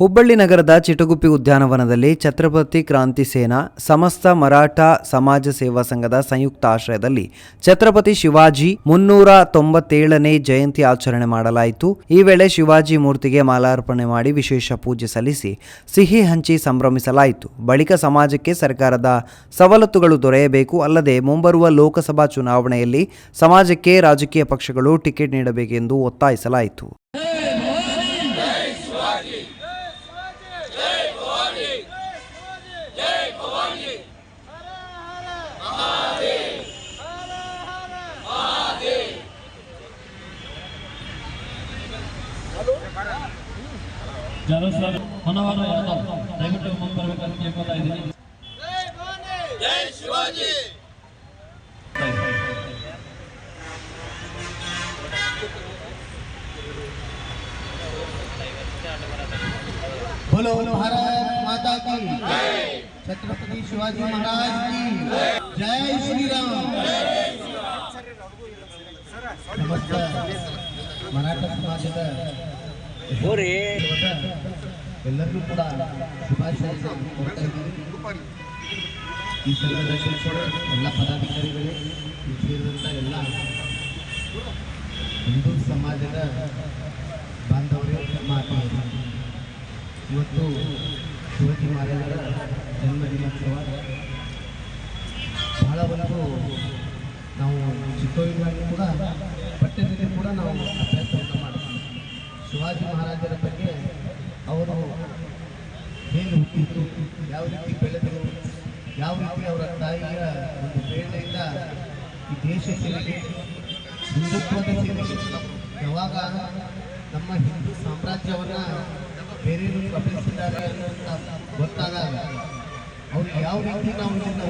ಹುಬ್ಬಳ್ಳಿ ನಗರದ ಚಿಟಗುಪ್ಪಿ ಉದ್ಯಾನವನದಲ್ಲಿ ಛತ್ರಪತಿ ಕ್ರಾಂತಿ ಸೇನಾ, ಸಮಸ್ತ ಮರಾಠ ಸಮಾಜ ಸೇವಾ ಸಂಘದ ಸಂಯುಕ್ತ ಆಶ್ರಯದಲ್ಲಿ ಛತ್ರಪತಿ ಶಿವಾಜಿ ಮುನ್ನೂರ ತೊಂಬತ್ತೇಳನೇ ಜಯಂತಿ ಆಚರಣೆ ಮಾಡಲಾಯಿತು. ಈ ವೇಳೆ ಶಿವಾಜಿ ಮೂರ್ತಿಗೆ ಮಾಲಾರ್ಪಣೆ ಮಾಡಿ ವಿಶೇಷ ಪೂಜೆ ಸಲ್ಲಿಸಿ ಸಿಹಿ ಹಂಚಿ ಸಂಭ್ರಮಿಸಲಾಯಿತು. ಬಳಿಕ ಸಮಾಜಕ್ಕೆ ಸರ್ಕಾರದ ಸವಲತ್ತುಗಳು ದೊರೆಯಬೇಕು, ಅಲ್ಲದೆ ಮುಂಬರುವ ಲೋಕಸಭಾ ಚುನಾವಣೆಯಲ್ಲಿ ಸಮಾಜಕ್ಕೆ ರಾಜಕೀಯ ಪಕ್ಷಗಳು ಟಿಕೆಟ್ ನೀಡಬೇಕೆಂದು ಒತ್ತಾಯಿಸಲಾಯಿತು. ಜನಸರ್ ಹೊನವಾರ ಯಾದವ್ ದಯವಿಟ್ಟು ಮುಂದೆ ಬರ್ಬೇಕಂತ ಕೇಳ್ಕೊತಾ ಇದ್ದೀನಿ बोलो भारत माता की छत्रपति शिवाजी महाराज की जय श्री राम ಸಮಸ್ತ ಮರಾಠ ಸಮಾಜದ ಎಲ್ಲರಿಗೂ ಕೂಡ ಈ ಸಂದರ್ಭದಲ್ಲಿ ಎಲ್ಲ ಪದಾಧಿಕಾರಿಗಳು ಸೇರಿದಂಥ ಎಲ್ಲ ಹಿಂದೂ ಸಮಾಜದ ಬಾಂಧವರೇ ಆತ್ಮೀಯರೇ. ಇವತ್ತು ಶಿವಾಜಿ ಮಹಾರಾಜರ ಜನ್ಮ ದಿನೋತ್ಸವ ಬಹಳ ಒಂದು ನಾವು ಚಿಕ್ಕವರಿಗಾಗಿ ಕೂಡ ಪಠ್ಯದಲ್ಲಿ ಕೂಡ ನಾವು ಅಭ್ಯಾಸವನ್ನು ಮಾಡ್ತೀವಿ ಶಿವಾಜಿ ಮಹಾರಾಜರ ಬಗ್ಗೆ ಅವರು ಏನು ಹುಟ್ಟಿದ್ರು ಯಾವ ರೀತಿ ಬೆಳೆದರು ಯಾವ ರೀತಿ ಅವರ ತಾಯಿಯ ಒಂದು ಪ್ರೇರಣೆಯಿಂದ ಈ ದೇಶ ಸೇವೆಗೆ ಹಿಂದುತ್ವದ ಸೇವೆಗೆ ಯಾವಾಗ ನಮ್ಮ ಹಿಂದೂ ಸಾಮ್ರಾಜ್ಯವನ್ನು ಬೇರೆಯವರು ಕಬಳಿಸಿದ್ದಾರೆ ಅಂತ ಗೊತ್ತಾದಾಗ ಅವ್ರು ಯಾವ ರೀತಿ ನಾವು ಇದನ್ನು